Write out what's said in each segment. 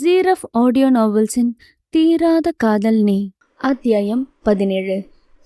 ஜீரஃப் audio நாவல்ஸின் தீராத காதல் நீ. அத்தியாயம் பதினேழு.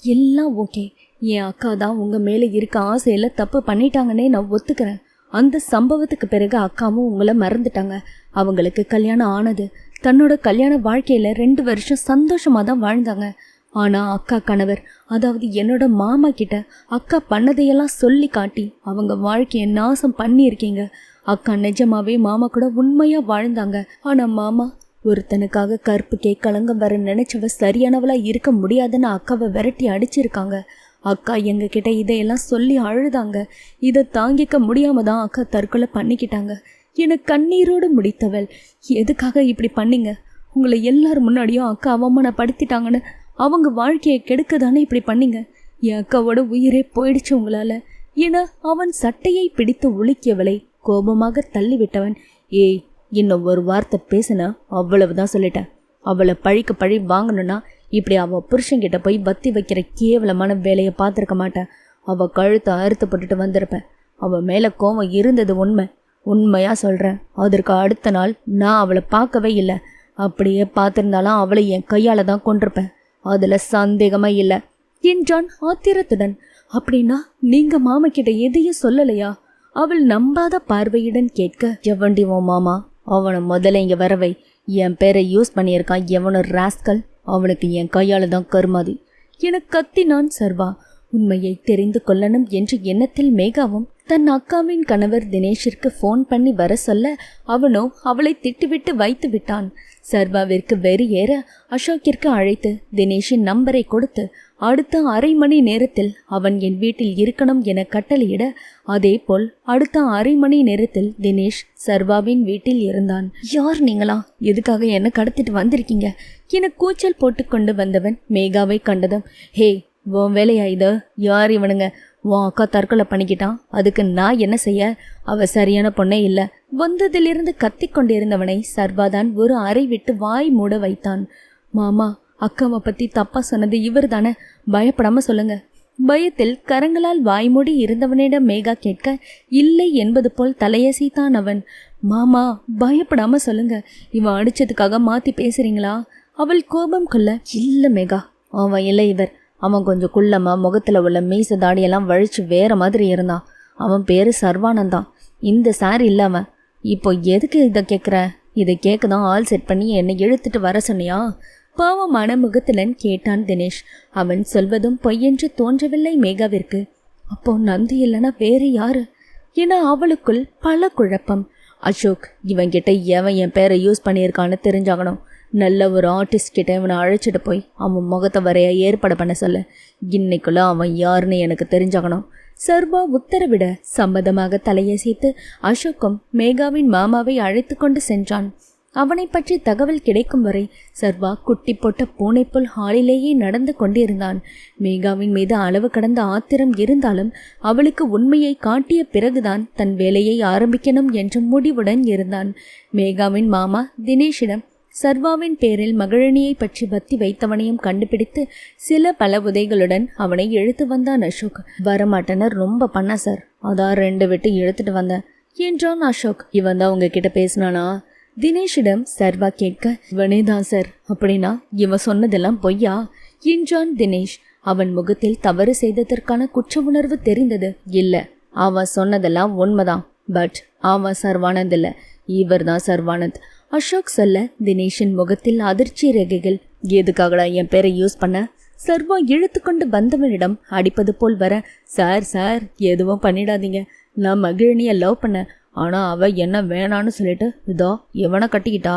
எல்லாம் ஓகே. என் அக்கா தான் உங்கள் மேலே இருக்க ஆசையில் தப்பு பண்ணிட்டாங்கன்னே நான் ஒத்துக்கிறேன். அந்த சம்பவத்துக்கு பிறகு அக்காவும் உங்களை மறந்துட்டாங்க. அவங்களுக்கு கல்யாணம் ஆனது. தன்னோட கல்யாண வாழ்க்கையில் ரெண்டு வருஷம் சந்தோஷமாக தான் வாழ்ந்தாங்க. ஆனால் அக்கா கணவர் அதாவது என்னோட மாமா கிட்ட அக்கா பண்ணதையெல்லாம் சொல்லி காட்டி அவங்க வாழ்க்கையை நாசம் பண்ணியிருக்கீங்க. அக்கா நிஜமாவே மாமா கூட உண்மையா வாழ்ந்தாங்க. ஆனா மாமா ஒருத்தனுக்காக கருப்பு கே கலங்கம் வர நினைச்சவ சரியானவளா இருக்க முடியாதுன்னு அக்காவை விரட்டி அடிச்சிருக்காங்க. அக்கா எங்க கிட்ட இதையெல்லாம் சொல்லி அழுதாங்க. இதை தாங்கிக்க முடியாம தான் அக்கா தற்கொலை பண்ணிக்கிட்டாங்க. என கண்ணீரோடு முடித்தவள். எதுக்காக இப்படி பண்ணீங்க? உங்களை எல்லார் முன்னாடியும் அக்கா அவமானப்படுத்திட்டாங்கன்னு அவங்க வாழ்க்கையை கெடுக்க தானே இப்படி பண்ணீங்க? என் அக்காவோட உயிரே போயிடுச்சு உங்களால். என அவன் சட்டையை பிடித்து உலுக்கியவளை. கோபமாக தள்ளிவிட்டவன். ஏய் இன்னும் ஒரு வார்த்தை பேசுனா அவ்வளவுதான் சொல்லிட்டேன். அவளை பழிக்கு பழி வாங்கணும்னா இப்படி அவ புருஷன்கிட்ட போய் பத்தி வைக்கிற கேவலமான வேலையை பார்த்துருக்க மாட்டேன். அவ கழுத்தை அறுத்து போட்டுட்டு வந்திருப்பேன். அவ மேல கோவம் இருந்தது உண்மை. உண்மையா சொல்றேன். அதற்கு அடுத்த நாள் நான் அவளை பார்க்கவே இல்லை. அப்படியே பார்த்துருந்தாலும் அவளை என் கையால தான் கொண்டிருப்பேன். அதுல சந்தேகமா இல்லை. என்றான் ஆத்திரத்துடன். அப்படின்னா நீங்க மாமக்கிட்ட எதையும் சொல்லலையா? அவள் நம்பாத பார்வையுடன் கேட்க எவண்டி உன் மாமா? அவனை முதல்ல இங்கே வரவை என் பேரை யூஸ் பண்ணியிருக்கான் எவனும் ராஸ்கல். அவனுக்கு என் கையால் தான் கருமாதி. என கத்தினான் சர்வா. உண்மையை தெரிந்து கொள்ளணும் என்ற எண்ணத்தில் மேகாவும் தன் அக்காவின் கணவர் தினேஷிற்கு ஃபோன் பண்ணி வர சொல்ல அவனோ அவளை திட்டுவிட்டு வைத்து விட்டான். சர்வாவிற்கு வெறி ஏற அசோக்கிற்கு அழைத்து தினேஷின் நம்பரை கொடுத்து அடுத்த அரை மணி நேரத்தில் அவன் என் வீட்டில் இருக்கணும் என கட்டளையிட அதேபோல் அடுத்த அரை மணி நேரத்தில் தினேஷ் சர்வாவின் வீட்டில் இருந்தான். யார் நீங்களா? எதுக்காக என்ன கடத்திட்டு வந்திருக்கீங்க? என கூச்சல் போட்டுக்கொண்டு வந்தவன் மேகாவை கண்டதும் ஹே உன் வேலையா இத? யார் இவனுங்க? உன் அக்கா தற்கொலை பண்ணிக்கிட்டான் அதுக்கு நான் என்ன செய்ய? அவ சரியான பொண்ணே இல்லை. வந்ததிலிருந்து கத்திக் கொண்டிருந்தவனை சர்வாதான் ஒரு அறை விட்டு வாய் மூட வைத்தான். மாமா அக்காவை பத்தி தப்பா சொன்னது இவர் தானே பயப்படாம சொல்லுங்க. பயத்தில் கரங்களால் வாய்மூடி இருந்தவனிடம் மேகா கேட்க இல்லை என்பது போல் தலையசைத்தான் அவன். மாமா பயப்படாம சொல்லுங்க. இவன் அடிச்சதுக்காக மாத்தி பேசுறீங்களா? அவள் கோபம் கொள்ள இல்ல மேகா அவன் இல்லை இவர். அவன் கொஞ்சம் குள்ளமாக முகத்தில் உள்ள மீச தாடியெல்லாம் வழித்து வேற மாதிரி இருந்தான். அவன் பேர் சர்வானந்தான். இந்த சார் இல்லாம இப்போ எதுக்கு இதை கேட்குற இதை கேட்க தான் ஆள் செட் பண்ணி என்னை இழுத்துட்டு வர சொன்னியா? பாவமான முகத்திலன் கேட்டான் தினேஷ். அவன் சொல்வதும் பொய்யென்று தோன்றவில்லை மேகாவிற்கு. அப்போ நந்தி இல்லைன்னா வேறு யாரு? என அவளுக்குள் பல குழப்பம். அசோக் இவன்கிட்ட எவன் என் பேரை யூஸ் பண்ணியிருக்கான்னு தெரிஞ்சாகணும். நல்ல ஒரு ஆர்டிஸ்ட் கிட்ட இவனை அழைச்சிட்டு போய் அவன் முகத்தை வரைய ஏற்பாடு பண்ண சொல்ல. இன்னைக்குள்ள அவன் யாருன்னு எனக்கு தெரிஞ்சாகணும். சர்வா உத்தரவிட சம்மதமாக தலையசைத்து அசோக்கும் மேகாவின் மாமாவை அழைத்து கொண்டு சென்றான். அவனை பற்றி தகவல் கிடைக்கும் வரை சர்வா குட்டி போட்ட பூனை போல் ஹாலிலேயே நடந்து கொண்டிருந்தான். மேகாவின் மீது அளவு கடந்த ஆத்திரம் இருந்தாலும் அவளுக்கு உண்மையை காட்டிய பிறகுதான் தன் வேலையை ஆரம்பிக்கணும் என்ற முடிவுடன் இருந்தான். மேகாவின் மாமா தினேஷிடம் சர்வாவின் பேரில் மகிழினியை பற்றி பத்தி வைத்தவனையும் கண்டுபிடித்து சில பல உதைகளுடன் அவனை இழுத்து வந்தான் அசோக். வரமாட்டனர் ரொம்ப பண்ண சார். அதான் ரெண்டு விட்டு இழுத்துட்டு வந்தேன் என்றான் அசோக். இவன் தான் உங்ககிட்ட பேசினானா? தினேஷிடம் சர்வா கேட்க இவனே தான் சார். அப்படின்னா இவன் சொன்னதெல்லாம் பொய்யா? என்றான் தினேஷ். அவன் முகத்தில் தவறு செய்ததற்கான குற்ற உணர்வு தெரிந்தது. இல்ல அவன் சொன்னதெல்லாம் உண்மைதான். பட் அவன் சர்வானந்த் இல்ல இவர் தான் சர்வானந்த். அசோக் சொல்ல தினேஷின் முகத்தில் அதிர்ச்சி ரேகைகள். எதுக்காகடா என் பேரை யூஸ் பண்ண? சர்வா இழுத்துக்கொண்டு வந்தவனிடம் அடிப்பது போல் வர சார் சார் எதுவும் பண்ணிடாதீங்க. நான் மகிழினியை லவ் பண்ணேன் ஆனால் அவ என்ன வேணான்னு சொல்லிட்டு இதோ இவனை கட்டிக்கிட்டா?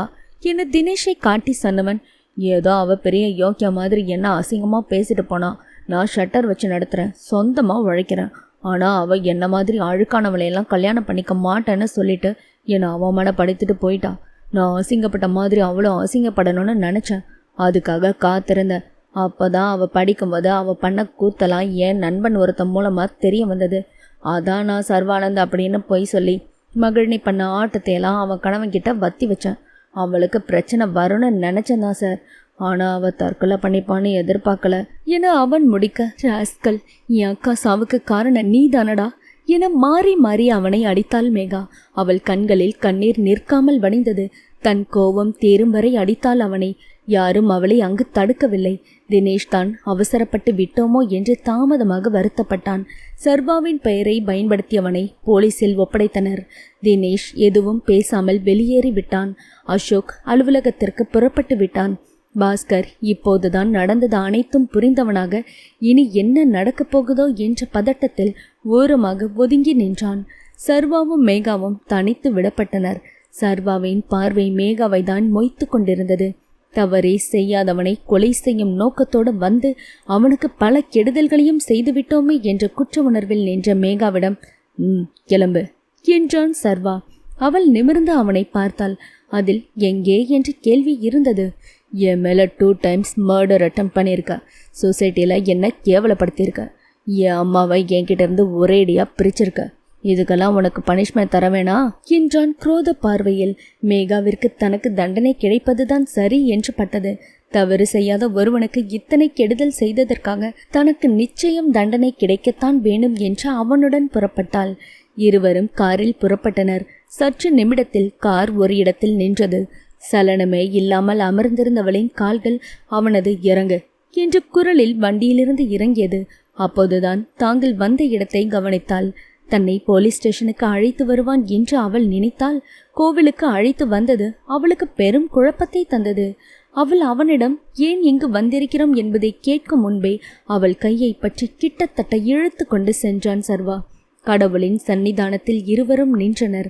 என்ன தினேஷை காட்டி சொன்னவன் ஏதோ அவ பெரிய யோக்கிய மாதிரி என்ன அசிங்கமாக பேசிட்டு போனா. நான் ஷட்டர் வச்சு நடத்துகிறேன் சொந்தமாக உழைக்கிறேன். ஆனால் அவள் என்ன மாதிரி அழுக்கானவளையெல்லாம் கல்யாணம் பண்ணிக்க மாட்டேன்னு சொல்லிட்டு என்னை அவமானப்படுத்திட்டு போயிட்டா. நான் அசிங்கப்பட்ட மாதிரி அவ்வளோ அசிங்கப்படணும்னு நினச்சேன். அதுக்காக காத்திருந்தேன். அப்போ தான் அவள் படிக்கும்போது அவள் பண்ண கூத்தலாம் என் நண்பன் ஒருத்தன் மூலமாக தெரிய வந்தது. அதான் நான் சர்வானந்த் அப்படின்னு பொய் சொல்லி மகிழ்னி பண்ண ஆட்டத்தையெல்லாம் அவன் கணவன்கிட்ட வத்தி வச்சேன். அவளுக்கு பிரச்சனை வரும்னு நினச்சேன் தான் சார். ஆனால் அவள் தற்கொலை பண்ணிப்பான்னு எதிர்பார்க்கல. என அவன் முடிக்க ராஸ்கல் என் அக்கா சாவுக்கு காரணம் நீ தானடா என மாறி மாறி அவனை அடித்தாள் மேகா. அவள் கண்களில் கண்ணீர் நிற்காமல் வடிந்தது தன் கோபம் தேரும் வரை அடித்தாள் அவனை. யாரும் அவளை அங்கு தடுக்கவில்லை. தினேஷ் தான் அவசரப்பட்டு விட்டோமோ என்று தாமதமாக வருத்தப்பட்டான். சர்வாவின் பெயரை பயன்படுத்தியவனை போலீசில் ஒப்படைத்தனர். தினேஷ் எதுவும் பேசாமல் வெளியேறி விட்டான். அசோக் அலுவலகத்திற்கு புறப்பட்டு விட்டான். பாஸ்கர் இப்போதுதான் நடந்தது அனைத்தும் புரிந்தவனாக இனி என்ன நடக்கப் போகுதோ என்ற பதட்டத்தில் ஓரமாக ஒதுங்கி நின்றான். சர்வாவும் மேகாவும் தனித்து விடப்பட்டனர். சர்வாவின் பார்வை மேகாவை தான் மொய்த்து கொண்டிருந்தது. தவறே செய்யாதவனை கொலை செய்யும் நோக்கத்தோடு வந்து அவனுக்கு பல கெடுதல்களையும் செய்துவிட்டோமே என்ற குற்ற உணர்வில் நின்ற மேகாவிடம் ம் கிளம்பு என்றான் சர்வா. அவள் நிமிர்ந்து அவனை பார்த்தாள். அதில் எங்கே? என்று கேள்வி இருந்தது. என் மேலே டூ டைம்ஸ் மர்டர் அட்டம் பண்ணியிருக்க. சொசைட்டியில் என்ன கேவலப்படுத்தியிருக்க. என் அம்மாவை என்கிட்ட இருந்து ஒரேடியாக பிரிச்சிருக்க. இதுக்கெல்லாம் உனக்கு பனிஷ்மெண்ட் தர வேணா? என்றான் குரோத பார்வையில். மேகாவிற்கு தனக்கு தண்டனை கிடைப்பதுதான் சரி என்று பட்டது. தவறு செய்யாத ஒருவனுக்கு இத்தனை கெடுதல் செய்ததற்காக தனக்கு நிச்சயம் தண்டனை கிடைக்கத்தான் வேணும் என்று அவனுடன் புறப்பட்டாள். இருவரும் காரில் புறப்பட்டனர். சற்று நிமிடத்தில் கார் ஒரு இடத்தில் நின்றது. சலனமே இல்லாமல் அமர்ந்திருந்தவளின் கால்கள் அவனது இறங்கு. என்று குரலில் வண்டியிலிருந்து இறங்கியது. அப்போதுதான் தாங்கள் வந்த இடத்தை கவனித்தாள். தன்னை போலீஸ் ஸ்டேஷனுக்கு அழைத்து வருவான் என்று அவள் நினைத்தால் கோவிலுக்கு அழைத்து வந்தது அவளுக்கு பெரும் குழப்பத்தை தந்தது. அவள் அவனிடம் ஏன் இங்கு வந்திருக்கிறோம் என்பதை கேட்கும் முன்பே அவள் கையை பற்றி கிட்டத்தட்ட இழுத்து கொண்டு சென்றான் சர்வா. கடவுளின் சன்னிதானத்தில் இருவரும் நின்றனர்.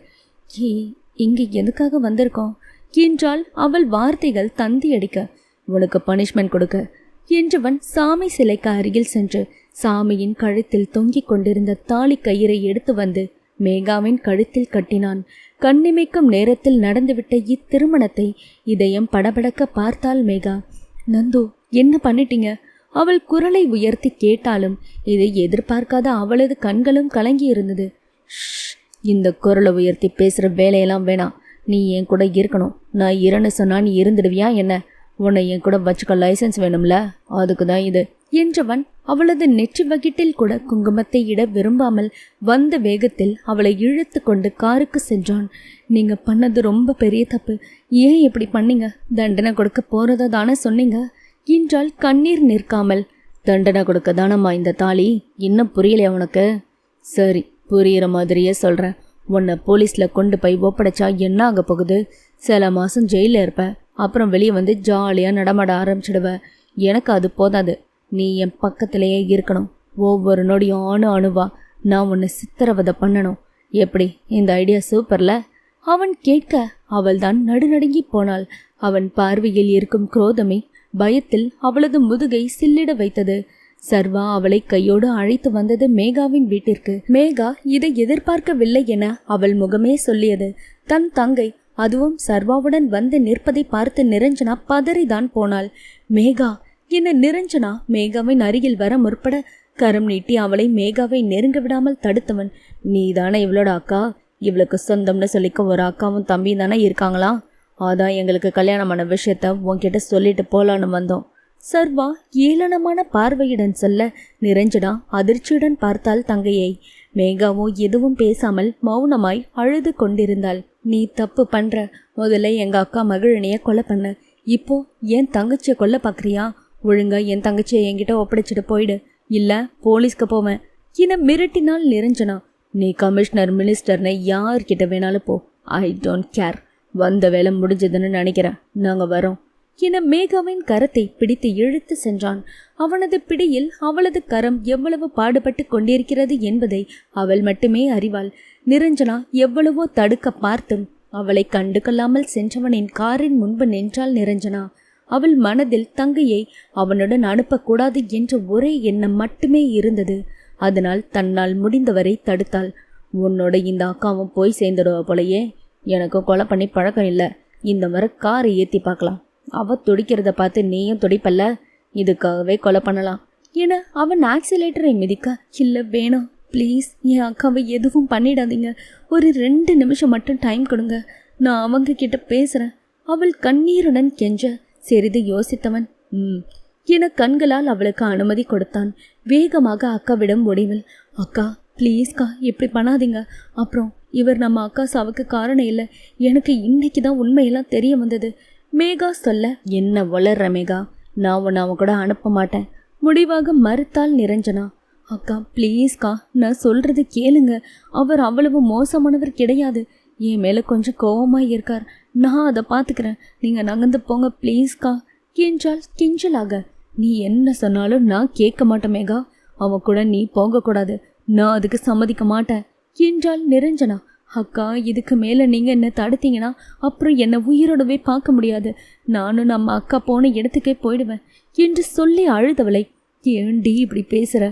ஏ இங்கு எதுக்காக வந்திருக்கோம்? என்றால் அவள் வார்த்தைகள் தந்தி அடிக்க உனக்கு பனிஷ்மெண்ட் கொடுக்க. என்றவன் சாமி சிலைக்கு அருகில் சென்று சாமியின் கழுத்தில் தொங்கிக் கொண்டிருந்த தாலி கயிறை எடுத்து வந்து மேகாவின் கழுத்தில் கட்டினான். கண்ணிமைக்கும் நேரத்தில் நடந்துவிட்ட இத்திருமணத்தை இதயம் படபடக்க பார்த்தாள் மேகா. நந்து என்ன பண்ணிட்டீங்க அவள் குரலை உயர்த்தி கேட்டாலும் இதை எதிர்பார்க்காத அவளது கண்களும் கலங்கி இருந்தது. இந்த குரலை உயர்த்தி பேசுகிற வேலையெல்லாம் வேணாம். நீ என் கூட இருக்கணும். நான் இரண்டு சொன்னா நீ இருந்துடுவியா என்ன? உன்னை என் கூட வச்சுக்க லைசன்ஸ் வேணும்ல? அதுக்கு தான் இது. என்றவன் அவளது நெற்றி வகிட்டில் கூட குங்குமத்தை இட விரும்பாமல் வந்த வேகத்தில் அவளை இழுத்து கொண்டு காருக்கு சென்றான். நீங்க பண்ணது ரொம்ப பெரிய தப்பு. ஏன் இப்படி பண்ணீங்க? தண்டனை கொடுக்க போறதா தானே சொன்னீங்க? என்றால் கண்ணீர் நிற்காமல் தண்டனை கொடுக்க தானம்மா இந்த தாலி? இன்னும் புரியலையா உனக்கு? சரி புரியிற மாதிரியே சொல்கிறேன் உன்னை போலீஸில் கொண்டு போய் ஒப்படைச்சா என்ன ஆக போகுது? சில மாதம் ஜெயிலில் இருப்பேன். அப்புறம் வெளியே வந்து ஜாலியாக நடமாட ஆரம்பிச்சிடுவ. எனக்கு அது போதாது. நீ என் பக்கத்திலேயே இருக்கணும். ஒவ்வொரு நொடியும் அணு அணுவா நான் உன்னை சித்திரவதை பண்ணணும். எப்படி? இந்த ஐடியா சூப்பர்ல அவன் கேட்க அவள் தான் நடுநடுங்கி போனாள். அவன் பார்வையில் இருக்கும் குரோதமே பயத்தில் அவளது முதுகை சில்லிட வைத்தது. சர்வா அவளை கையோடு அழைத்து வந்தது மேகாவின் வீட்டிற்கு. மேகா இதை எதிர்பார்க்கவில்லை என அவள் முகமே சொல்லியது. தன் தங்கை அதுவும் சர்வாவுடன் வந்து நிற்பதை பார்த்து நிரஞ்சனா பதறிதான் போனாள். மேகா என்ன நிரஞ்சனா? மேகாவின் அருகில் வர முற்பட கரம் நீட்டி அவளை மேகாவை நெருங்க விடாமல் தடுத்தவன். நீதானே இவளோட அக்கா? இவளுக்கு சொந்தம்னு சொல்லிக்க ஒரு அக்காவும் தம்பி தானே இருக்காங்களா? அதான் எங்களுக்கு கல்யாணமான விஷயத்த உன்கிட்ட சொல்லிட்டு போலான்னு வந்தோம். சர்வா ஏளனமான பார்வையுடன் சொல்ல நிரஞ்சனா அதிர்ச்சியுடன் பார்த்தாள் தங்கையை. மேகாவோ எதுவும் பேசாமல் மௌனமாய் அழுது கொண்டிருந்தாள். நீ தப்பு பண்ற. முதல்ல எங்க அக்கா மகிழனைய கொலை பண்ண. இப்போ என் தங்கச்சியை கொல்ல பாக்குறியா? ஒழுங்கா என் தங்கச்சியை என்கிட்ட ஒப்படைச்சிட்டு போயிடு. இல்ல போலீஸ்க்கு போவேன். என மிரட்டினால் நிறைஞ்சனா நீ கமிஷனர் மினிஸ்டர்னு யார்கிட்ட வேணாலும் போ. ஐ டோன்ட் கேர் வந்த வேலை முடிஞ்சதுன்னு நினைக்கிறேன். நாங்கள் வரோம். என மேகாவின் கரத்தை பிடித்து இழுத்து சென்றான். அவனது பிடியில் அவளது கரம் எவ்வளவு பாடுபட்டு கொண்டிருக்கிறது என்பதை அவள் மட்டுமே அறிவாள். நிரஞ்சனா எவ்வளவோ தடுக்க பார்த்தும் அவளை கண்டு கொள்ளாமல் சென்றவனின் காரின் முன்பு நின்றாள் நிரஞ்சனா. அவள் மனதில் தங்கையை அவனுடன் அனுப்பக்கூடாது என்ற ஒரே எண்ணம் மட்டுமே இருந்தது. அதனால் தன்னால் முடிந்தவரை தடுத்தாள். உன்னோட இந்த அக்காவும் போய் சேர்ந்துடுவ போலையே. எனக்கும் கொலை பண்ணி பழக்கம் இல்லை. இந்த முறை காரை ஏற்றி பார்க்கலாம். அவ துடிக்கிறத பார்த்து நீயும் துடிப்பல்ல. இதுக்காகவே கொலை பண்ணலாம். என அவன் ஆக்சிலேட்டரை மிதிக்க? இல்லை வேணும். ப்ளீஸ் என் அக்காவை எதுவும் பண்ணிடாதீங்க. ஒரு ரெண்டு நிமிஷம் மட்டும் டைம் கொடுங்க. நான் அவங்க கிட்ட பேசுகிறேன் அவள் கண்ணீருடன் கெஞ்ச. சிறிது யோசித்தவன் ம். என கண்களால் அவளுக்கு அனுமதி கொடுத்தான். வேகமாக அக்காவிடம் முடிவில் அக்கா ப்ளீஸ்க்கா இப்படி பண்ணாதீங்க. அப்புறம் இவர் நம்ம அக்கா சாவுக்கு காரணம் இல்லை. எனக்கு இன்னைக்கு தான் உண்மையெல்லாம் தெரிய வந்தது. மேகா சொல்ல என்ன வளர்ற மேகா? நான் உன்னை அவன் கூட அனுப்ப மாட்டேன். முடிவாக மறுத்தால் நிரஞ்சனா. அக்கா ப்ளீஸ்க்கா நான் சொல்கிறது கேளுங்க. அவர் அவ்வளவு மோசமானவர் கிடையாது. என் மேலே கொஞ்சம் கோவமாக இருக்கார். நான் அதை பார்த்துக்கிறேன் நீங்கள் நகர்ந்து போங்க ப்ளீஸ்க்கா என்றால் கிஞ்சலாக. நீ என்ன சொன்னாலும் நான் கேட்க மாட்டேன் மேகா. அவன் கூட நீ போகக்கூடாது. நான் அதுக்கு சம்மதிக்க மாட்டேன் என்றால் நிரஞ்சனா. அக்கா இதுக்கு மேலே நீங்கள் என்ன தடுத்தீங்கன்னா அப்புறம் என்னை உயிரோடவே பார்க்க முடியாது. நானும் நம்ம அக்கா போன இடத்துக்கே போயிடுவேன் என்று சொல்லி அழுதவளை ஏண்டி இப்படி பேசுகிற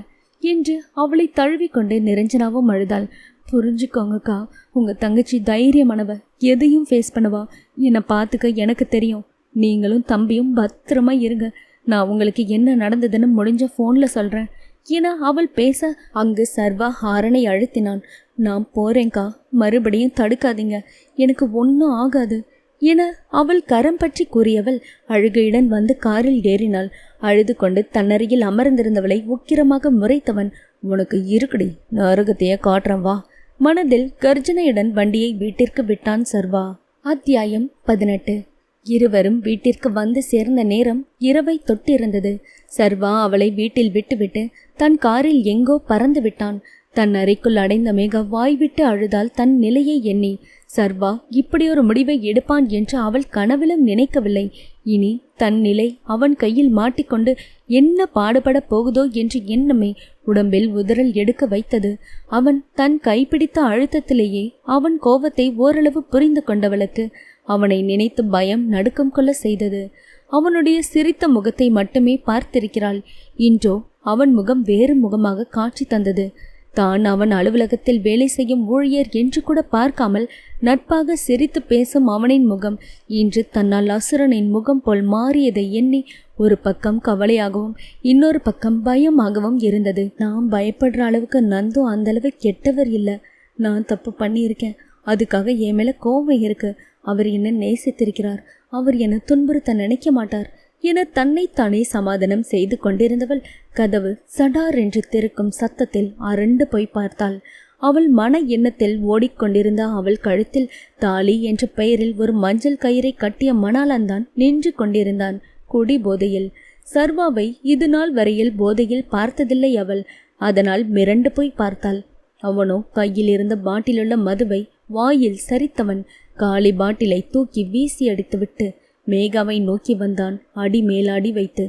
என்று அவளை தழுவிக்கொண்டு நிரஞ்சனாவும் அழுதாள். புரிஞ்சுக்கோங்கக்கா உங்கள் தங்கச்சி தைரியமானவ எதையும் ஃபேஸ் பண்ணுவா? என்னை பார்த்துக்க எனக்கு தெரியும். நீங்களும் தம்பியும் பத்திரமா இருங்க. நான் உங்களுக்கு என்ன நடந்ததுன்னு முடிஞ்ச ஃபோனில் சொல்கிறேன் என அவள் பேச அங்கு சர்வா ஹாரனை அழுத்தினான். நான் போறேங்க்கா மறுபடியும் தடுக்காதீங்க. எனக்கு ஒன்றும் ஆகாது. என அவள் கரம் பற்றி கூறியவள் அழுகையுடன் வந்து காரில் ஏறினாள். அழுது கொண்டு தன்னருகில் அமர்ந்திருந்தவளை உக்கிரமாக முறைத்தவன் உனக்கு இருக்குடி. நரகத்தையே காட்டுறேன் வா. மனதில் கர்ஜனையுடன் வண்டியை வீட்டிற்கு விட்டான் சர்வா. அத்தியாயம் பதினெட்டு. இருவரும் வீட்டிற்கு வந்து சேர்ந்த நேரம் இரவை தொட்டிருந்தது. சர்வா அவளை வீட்டில் விட்டுவிட்டு தன் காரில் எங்கோ பறந்து விட்டான். தன் அறைக்குள் அடைந்த மேகா வாய்விட்டு அழுதால் தன் நிலையை எண்ணி சர்வா இப்படி ஒரு முடிவை எடுப்பான் என்று அவள் கனவிலும் நினைக்கவில்லை. இனி தன் நிலை அவன் கையில் மாட்டிக்கொண்டு என்ன பாடுபடப் போகுதோ என்று எண்ணமே உடம்பில் உதறல் எடுக்க வைத்தது. அவன் தன் கைப்பிடித்த அழுத்தத்திலேயே அவன் கோபத்தை ஓரளவு புரிந்து கொண்டவளுக்கு அவனை நினைத்து பயம் நடுக்கம் கொள்ள செய்தது. அவனுடைய சிரித்த முகத்தை மட்டுமே பார்த்திருக்கிறாள். இன்றோ அவன் முகம் வேறு முகமாக காட்சி தந்தது. தான் அவன் அலுவலகத்தில் வேலை செய்யும் ஊழியர் என்று கூட பார்க்காமல் நட்பாக சிரித்து பேசும் அவனின் முகம் இன்று தன்னால் அசுரனின் முகம் போல் மாறியதை எண்ணி ஒரு பக்கம் கவலையாகவும் இன்னொரு பக்கம் பயமாகவும் இருந்தது. நான் பயப்படுற அளவுக்கு நந்து அந்த அளவு கெட்டவர் இல்லை. நான் தப்பு பண்ணியிருக்கேன். அதுக்காக என் மேல கோவம் இருக்கு. அவர் என்ன நேசித்திருக்கிறார். அவர் என்னை துன்புறுத்த நினைக்க மாட்டார். என தன்னைத்தானே சமாதானம் செய்து கொண்டிருந்தவள். கதவு சடார் என்று திறக்கும் சத்தத்தில் அரண்டு போய் பார்த்தாள். அவள் மன எண்ணத்தில் ஓடிக்கொண்டிருந்த அவள் கழுத்தில் தாலி என்ற பெயரில் ஒரு மஞ்சள் கயிறை கட்டிய மணாலந்தான் நின்று கொண்டிருந்தான். குடி போதையில். சர்வாவை இது நாள் வரையில் போதையில் பார்த்ததில்லை அவள். அதனால் மிரண்டு போய் பார்த்தாள். அவனோ கையில் இருந்த பாட்டிலுள்ள மதுவை வாயில் சரித்தவன். காலி பாட்டிலை தூக்கி வீசி அடித்துவிட்டு மேகாவை நோக்கி வந்தான். அடி மேலாடி வைத்து.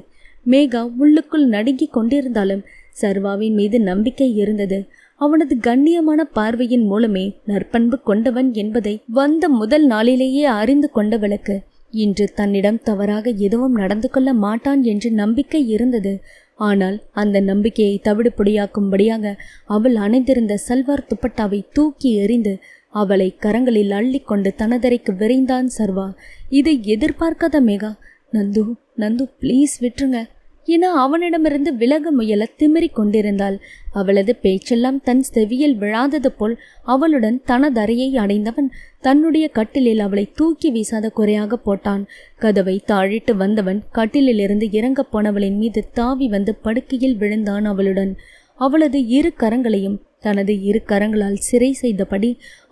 மேகா உள்ளுக்குள் நடுங்கிக் கொண்டிருந்தாலும் சர்வாவின் மீது நம்பிக்கை இருந்தது. அவனது கண்ணியமான பார்வையின் மூலமே நற்பண்பு கொண்டவன் என்பதை வந்த முதல் நாளிலேயே அறிந்து கொண்டவளுக்கு இன்று தன்னிடம் தவறாக எதுவும் நடந்து கொள்ள மாட்டான் என்று நம்பிக்கை இருந்தது. ஆனால் அந்த நம்பிக்கையை தவிடுபொடியாக்கும்படியாக அவள் அணைந்திருந்த சல்வார் துப்பட்டாவை தூக்கி எறிந்து அவளை கரங்களில் அள்ளிக்கொண்டு தனதரைக்கு விரைந்தான் சர்வா. இதை எதிர்பார்க்காத மேகா நந்து நந்து ப்ளீஸ் விட்டுருங்க என அவனிடமிருந்து விலக முயல திமிரிக் கொண்டிருந்தாள். அவளது பேச்செல்லாம் தன் செவியில் விழாதது போல் அவளுடன் தனதரையை அடைந்தவன் தன்னுடைய கட்டிலில் அவளை தூக்கி வீசாத குறையாக போட்டான். கதவை தாழிட்டு வந்தவன் கட்டிலிலிருந்து இறங்கப் போனவளின் மீது தாவி வந்து படுக்கையில் விழுந்தான் அவளுடன். அவளது இரு கரங்களையும் தனது இரு கரங்களால் சிறை செய்தபடி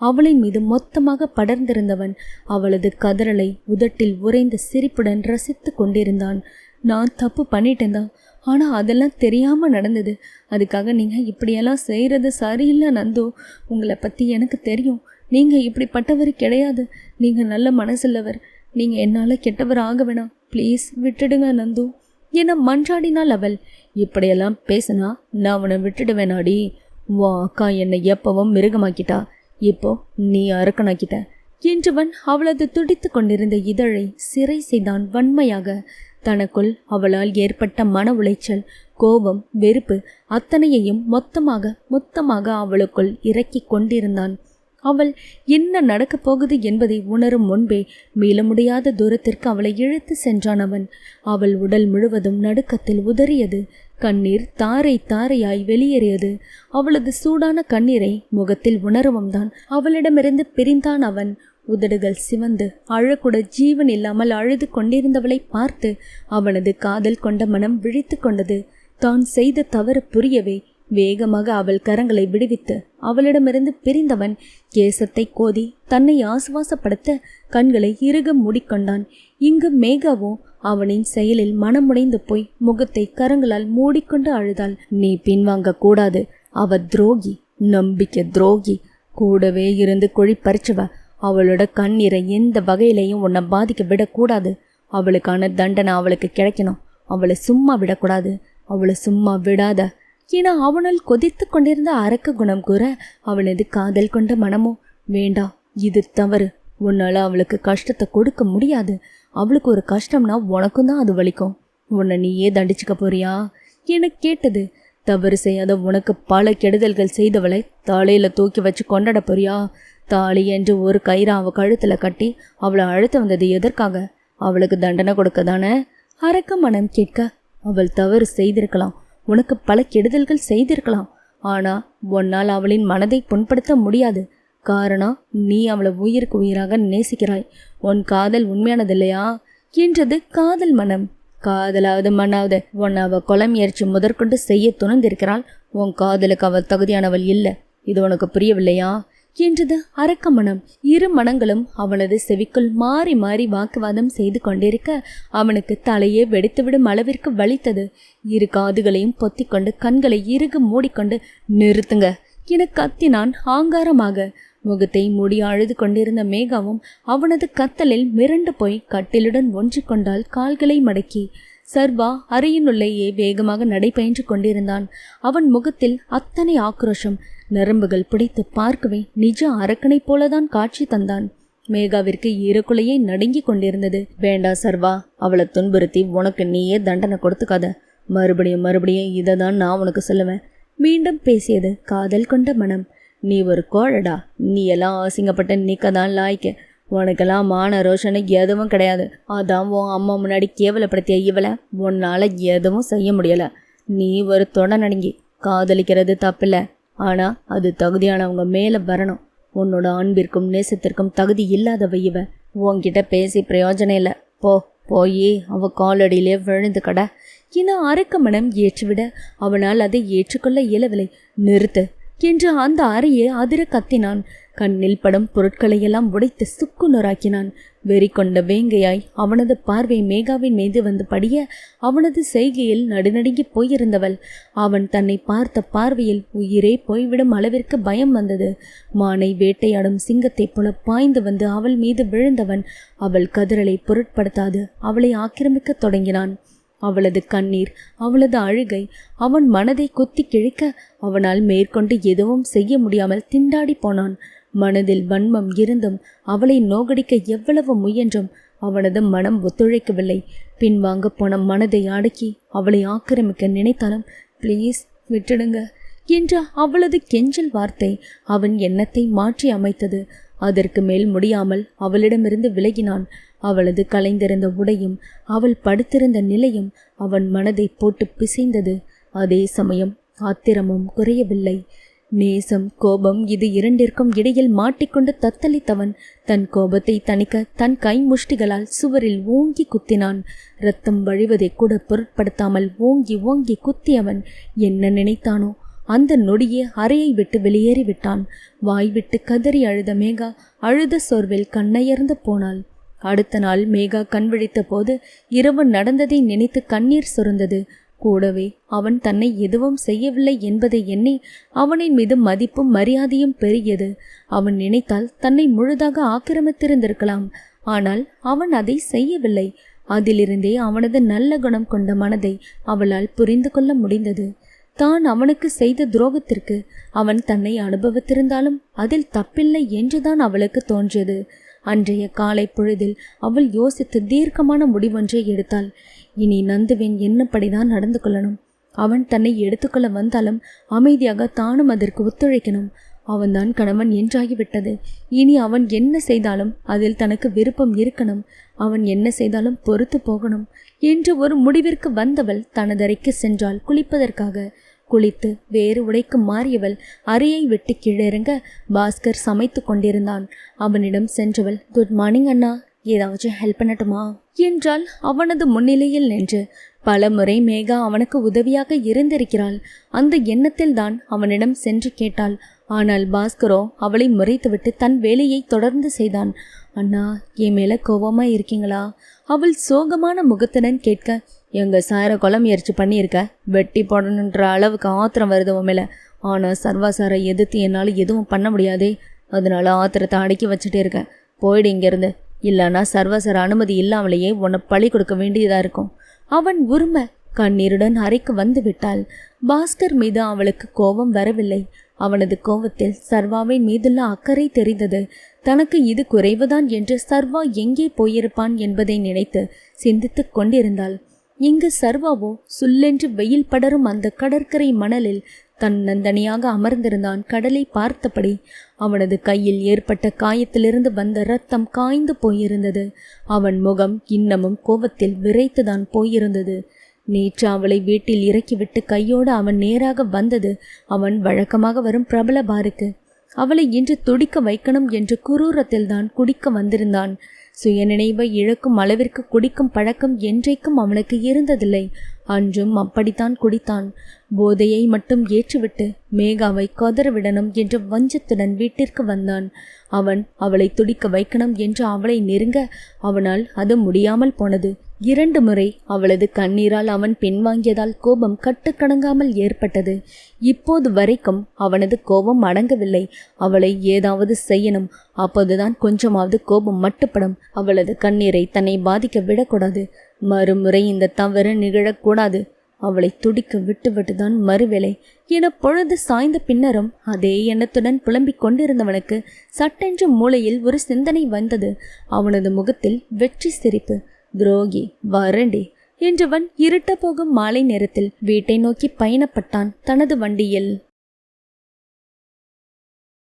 அவளின் மீது மொத்தமாக படர்ந்திருந்தவன் அவளது கதறலை உதட்டில் உறைந்த சிரிப்புடன் ரசித்து கொண்டிருந்தான். நான் தப்பு பண்ணிட்டேன் தான் ஆனால் அதெல்லாம் தெரியாமல் நடந்தது. அதுக்காக நீங்கள் இப்படியெல்லாம் செய்கிறது சரியில்லை நந்தோ. உங்களை பற்றி எனக்கு தெரியும். நீங்கள் இப்படிப்பட்டவர் கிடையாது. நீங்கள் நல்ல மனசுள்ளவர். நீங்கள் என்னால் கெட்டவர் ஆக வேணாம். ப்ளீஸ் விட்டுடுங்க நந்து. என மன்றாடினாள் அவள்? இப்படியெல்லாம் பேசினா நான் அவனை விட்டுடுவேனாடி. வா அக்கா என்னை எப்பவும் மிருகமாக்கிட்டா. இப்போ நீ அரக்கனாக்கிட்ட என்றவன் அவளது துடித்து கொண்டிருந்த இதழை சிறை செய்தான் வன்மையாக. தனக்குள் அவளால் ஏற்பட்ட மன உளைச்சல் கோபம் வெறுப்பு அத்தனையையும் மொத்தமாக மொத்தமாக அவளுக்குள் இறக்கிக் கொண்டிருந்தான். அவள் என்ன நடக்கப் போகுது என்பதை உணரும் முன்பே மீள முடியாத தூரத்திற்கு அவளை இழுத்து சென்றான் அவன். அவள் உடல் முழுவதும் நடுக்கத்தில் உதறியது. கண்ணீர் தாரை தாரையாய் வெளியேறியது. அவளது சூடான கண்ணீரை முகத்தில் உணரவும் தான் அவளிடமிருந்து பிரிந்தான் அவன். உதடுகள் சிவந்து அழக்கூட ஜீவன் இல்லாமல் அழுது கொண்டிருந்தவளை பார்த்து அவனது காதல் கொண்ட மனம் விழித்து கொண்டது. தான் செய்த தவறு புரியவே வேகமாக அவள் கரங்களை விடுவித்து அவளிடமிருந்து பிரிந்தவன் கேசத்தை கோதி தன்னை ஆசுவாசப்படுத்த கண்களை இறுக மூடிக்கொண்டான். இங்கு மேகாவோ அவனின் செயலில் மனமுடைந்து போய் முகத்தை கரங்களால் மூடிக்கொண்டு அழுதாள். நீ பின்வாங்க கூடாது அவ துரோகி. நம்பிக்கை துரோகி. கூடவே இருந்து குழி பறிச்சவ. அவளோட கண்ணீரை எந்த வகையிலையும் உன்னை பாதிக்க விடக்கூடாது. அவளுக்கான தண்டனை அவளுக்கு கிடைக்கணும். அவளை சும்மா விடக்கூடாது. அவளை சும்மா விடாத. ஏன்னா அவனால் கொதித்து கொண்டிருந்த அரக்க குணம் கூற அவனது காதல் கொண்ட மனமோ? வேண்டாம் இது தவறு. உன்னால் அவளுக்கு கஷ்டத்தை கொடுக்க முடியாது. அவளுக்கு ஒரு கஷ்டம்னா உனக்கும் தான் அது வலிக்கும். உன்னை நீயே தண்டிச்சுக்க போறியா? என கேட்டது. தவறு செய்யாத உனக்கு பல கெடுதல்கள் செய்தவளை தாலையில் தூக்கி வச்சு கொண்டாட போறியா? தாலி என்று ஒரு கயிறை அவள் கழுத்தில் கட்டி அவளை அழுத்த வந்தது எதற்காக? அவளுக்கு தண்டனை கொடுக்க தானே அரக்க மனம் கேட்க அவள் தவறு செய்திருக்கலாம். உனக்கு பல கெடுதல்கள் செய்திருக்கலாம். ஆனால் உன்னால் அவளின் மனதை புண்படுத்த முடியாது. காரணம் நீ அவளை உயிருக்கு உயிராக நேசிக்கிறாய். உன் காதல் உண்மையானது இல்லையா என்றது காதல் மனம். காதலாவது மண்ணாவது. உன் அவள் கொலை முயற்சி முதற்கொண்டு செய்ய துணிந்திருக்கிறாள். உன் காதலுக்கு அவள் தகுதியானவள் இல்லை. இது உனக்கு புரியவில்லையா? என்றது அரக்க மனம். இரு மனங்களும் அவனது செவிக்குள் மாறி மாறி வாக்குவாதம் செய்து கொண்டிருக்க அவனுக்கு தலையே வெடித்துவிடும் அளவிற்கு வலித்தது. இரு காதுகளையும் பொத்திக்கொண்டு கண்களை இறுக மூடிக்கொண்டு நிறுத்துங்க. என கத்தினான் ஆங்காரமாக. முகத்தை மூடி அழுது கொண்டிருந்த மேகாவும் அவனது கத்தலில் மிரண்டு போய் கட்டிலுடன் ஒன்று கொண்டால் கால்களை மடக்கி. சர்வா அறையினுள்ளேயே வேகமாக நடைபயின்று கொண்டிருந்தான். அவன் முகத்தில் அத்தனை ஆக்ரோஷம். நரம்புகள் பிடித்து பார்க்கவே நிஜ அரக்கனை போலதான் காட்சி தந்தான். மேகாவிற்கு ஈரக்குலையை நடுங்கி கொண்டிருந்தது. வேண்டா சர்வா அவளை துன்புறுத்தி உனக்கு நீயே தண்டனை கொடுத்துக்காத. மறுபடியும் மறுபடியும் இதை தான் நான் உனக்கு சொல்லுவேன். மீண்டும் பேசியது காதல் கொண்ட மனம். நீ ஒரு கோழடா. நீ எல்லாம் அசிங்கப்பட்ட நிற்க தான் லாய்க்க. உனக்கெல்லாம் மான ரோஷனு எதுவும் கிடையாது. அதான் உன் அம்மா முன்னாடி கேவலப்படுத்திய இவளை உன்னால் எதுவும் செய்ய முடியலை. நீ ஒரு தொட நடுங்கி காதலிக்கிறது தப்பில்ல. ஆனால் அது தகுதியானவங்க மேலே வரணும். உன்னோட அன்பிற்கும் நேசத்திற்கும் தகுதி இல்லாதவ இவ. உன்கிட்ட பேசி பிரயோஜனம் இல்லை. போ போய் அவ காலடியிலே விழுந்து கடை. இன்னும் அரக்க மனம் ஏற்றுவிட. அவனால் அதை ஏற்றுக்கொள்ள இயலவில்லை. நிறுத்து. என்று அந்த அறையை அதிர கத்தினான். கண்ணில் படம் பொருட்களையெல்லாம் உடைத்து சுக்குநூறாக்கினான். வெறி கொண்ட வேங்கையாய் அவனது பார்வை மேகாவின் மீது வந்து படிய அவனது செய்கையில் நடுநடுங்கி போயிருந்தவள். அவன் தன்னை பார்த்த பார்வையில் உயிரே போய்விடும் அளவிற்கு பயம் வந்தது. மானை வேட்டையாடும் சிங்கத்தைப் போல பாய்ந்து வந்து அவள் மீது விழுந்தவன். அவள் கதிரலை பொருட்படுத்தாது. அவளை ஆக்கிரமிக்கத் தொடங்கினான். அவளது கண்ணீர் அவளது அழுகை அவன் மனதை கொத்தி கிழிக்க அவனால் மேற்கொண்டு எதுவும் செய்ய முடியாமல் திண்டாடி போனான். மனதில் வன்மம் இருந்தும் அவளை நோகடிக்க எவ்வளவு முயன்றும் அவனது மனம் ஒத்துழைக்கவில்லை. பின்வாங்க போன மனதை அடக்கி அவளை ஆக்கிரமிக்க நினைத்தாலும் ப்ளீஸ் விட்டுடுங்க என்ற அவளது கெஞ்சல் வார்த்தை அவன் எண்ணத்தை மாற்றி அமைத்தது. அதற்கு மேல் முடியாமல் அவளிடமிருந்து விலகினான். அவளது கலைந்திருந்த உடையும் அவள் படுத்திருந்த நிலையும் அவன் மனதை போட்டு பிசைந்தது. அதே சமயம் ஆத்திரமும் குறையவில்லை. நேசம் கோபம் இது இரண்டிற்கும் இடையில் மாட்டிக்கொண்டு தத்தளித்தவன் தன் கோபத்தை தணிக்க தன் கை முஷ்டிகளால் சுவரில் ஓங்கி குத்தினான். ரத்தம் வழிவதை கூட பொருட்படுத்தாமல் ஓங்கி ஓங்கி குத்தியவன் என்ன நினைத்தானோ அந்த நொடியே அறையை விட்டு வெளியேறி விட்டான் வாய் விட்டு கதறி அழுத மேகா அழுத சோர்வில் கண்ணையர்ந்து போனாள். அடுத்த நாள் மேகா கண் விழித்த போது இரவு நடந்ததை நினைத்து கண்ணீர் சுரந்தது. கூடவே அவன் தன்னை எதுவும் செய்யவில்லை என்பதை எண்ணி அவனின் மீது மதிப்பும் மரியாதையும் பெருகியது. அவன் நினைத்தால் தன்னை முழுதாக ஆக்கிரமித்திருந்திருக்கலாம். ஆனால் அவன் அதை செய்யவில்லை. அதிலிருந்தே அவனது நல்ல குணம் கொண்ட மனதை அவளால் புரிந்து கொள்ள முடிந்தது. தான் அவனுக்கு செய்த துரோகத்திற்கு அவன் தன்னை அனுபவித்திருந்தாலும் அதில் தப்பில்லை என்றுதான் அவளுக்கு தோன்றியது. அன்றைய காலை பொழுதில் அவள் யோசித்து தீர்க்கமான முடிவொன்றை எடுத்தாள். இனி நந்துவின் என்னப்படிதான் நடந்து கொள்ளணும். அவன் தன்னை எடுத்துக்கொள்ள வந்தாலும் அமைதியாக தானும் அதற்கு ஒத்துழைக்கணும். அவன்தான் கணவன் என்றாகிவிட்டது. இனி அவன் என்ன செய்தாலும் அதில் தனக்கு விருப்பம் இருக்கணும். அவன் என்ன செய்தாலும் பொறுத்து போகணும். என்று ஒரு முடிவிற்கு வந்தவள் தனதறைக்கு சென்றாள் குளிப்பதற்காக. குளித்து வேறு உடைக்கு மாறியவள் அறையை விட்டு கீழிறங்க பாஸ்கர் சமைத்து கொண்டிருந்தான். அவனிடம் சென்றவள் குட் மார்னிங் அண்ணா. ஏதாச்சும் ஹெல்ப் பண்ணட்டுமா? என்றால் அவனது முன்னிலையில் நின்று பல முறை மேகா அவனுக்கு உதவியாக இருந்திருக்கிறாள். அந்த எண்ணத்தில் தான் அவனிடம் சென்று கேட்டாள். ஆனால் பாஸ்கரோ அவளை முறைத்துவிட்டு தன் வேலையை தொடர்ந்து செய்தான். அண்ணா என் மேல கோபமா இருக்கீங்களா? அவள் சோகமான முகத்துடன் கேட்க எங்கள் சார கொலை முயற்சி பண்ணியிருக்க. வெட்டி போடணுன்ற அளவுக்கு ஆத்திரம் வருது உன் ஆனால் சர்வாசாரை எதிர்த்து என்னால் எதுவும் பண்ண முடியாதே. அதனால ஆத்திரத்தை அடக்கி வச்சுட்டே இருக்கேன் போயிடு இங்கேருந்து. இல்லைன்னா சர்வசர அனுமதி இல்லாமலேயே உன்னை பழி கொடுக்க வேண்டியதாக இருக்கும். அவன் உரிமை கண்ணீருடன் அறைக்கு வந்து விட்டாள். பாஸ்கர் மீது அவளுக்கு கோபம் வரவில்லை. அவனது கோபத்தில் சர்வாவின் மீதுள்ள அக்கறை தெரிந்தது. தனக்கு இது குறைவுதான் என்று சர்வா எங்கே போயிருப்பான் என்பதை நினைத்து சிந்தித்து கொண்டிருந்தாள். இங்கு சர்வாவோ சுல்லென்று வெயில் படரும் அந்த கடற்கரை மணலில் தன்னந்தனியாக அமர்ந்திருந்தான். கடலை பார்த்தபடி அவனது கையில் ஏற்பட்ட காயத்திலிருந்து வந்த ரத்தம் காய்ந்து போயிருந்தது. அவன் முகம் இன்னமும் கோபத்தில் விரைத்துதான் போயிருந்தது. நேற்று அவளை வீட்டில் இறக்கிவிட்டு கையோடு அவன் நேராக வந்தது அவன் வழக்கமாக வரும் பிரபல பாருக்கு அவளை இன்று துடிக்க வைக்கணும் என்று குரூரத்தில்தான் குடிக்க வந்திருந்தான். சுயநினைவை இழக்கும் அளவிற்கு குடிக்கும் பழக்கம் என்றைக்கும் அவனுக்கு இருந்ததில்லை. அன்றும் அப்படித்தான் குடித்தான். போதையை மட்டும் ஏற்றுவிட்டு மேகாவை கதறவிடணும் என்ற வஞ்சத்துடன் வீட்டிற்கு வந்தான். அவன் அவளை துடிக்க வைக்கணும் என்று அவளை நெருங்க அவனால் அது முடியாமல் போனது. இரண்டு முறை அவளது கண்ணீரால் அவன் பின்வாங்கியதால் கோபம் கட்டுக்கடங்காமல் ஏற்பட்டது. இப்போது வரைக்கும் அவனது கோபம் அடங்கவில்லை. அவளை ஏதாவது செய்யணும். அப்போதுதான் கொஞ்சமாவது கோபம் மட்டுப்படும். அவளது கண்ணீரை தன்னை பாதிக்க விடக்கூடாது. மறுமுறை இந்த தவறு நிகழக்கூடாது. அவளை துடிக்க விட்டுவிட்டுதான் மறுவேளை. என பொழுது சாய்ந்த பின்னரும் அதே எண்ணத்துடன் புலம்பிக் கொண்டிருந்தவனுக்கு சட்டென்று மூளையில் ஒரு சிந்தனை வந்தது. அவனது முகத்தில் வெற்றி சிரிப்பு. துரோகி வரண்டி என்றவன் இருட்ட போகும் மாலை நேரத்தில் வீட்டை நோக்கி பயணப்பட்டான் தனது வண்டியில்.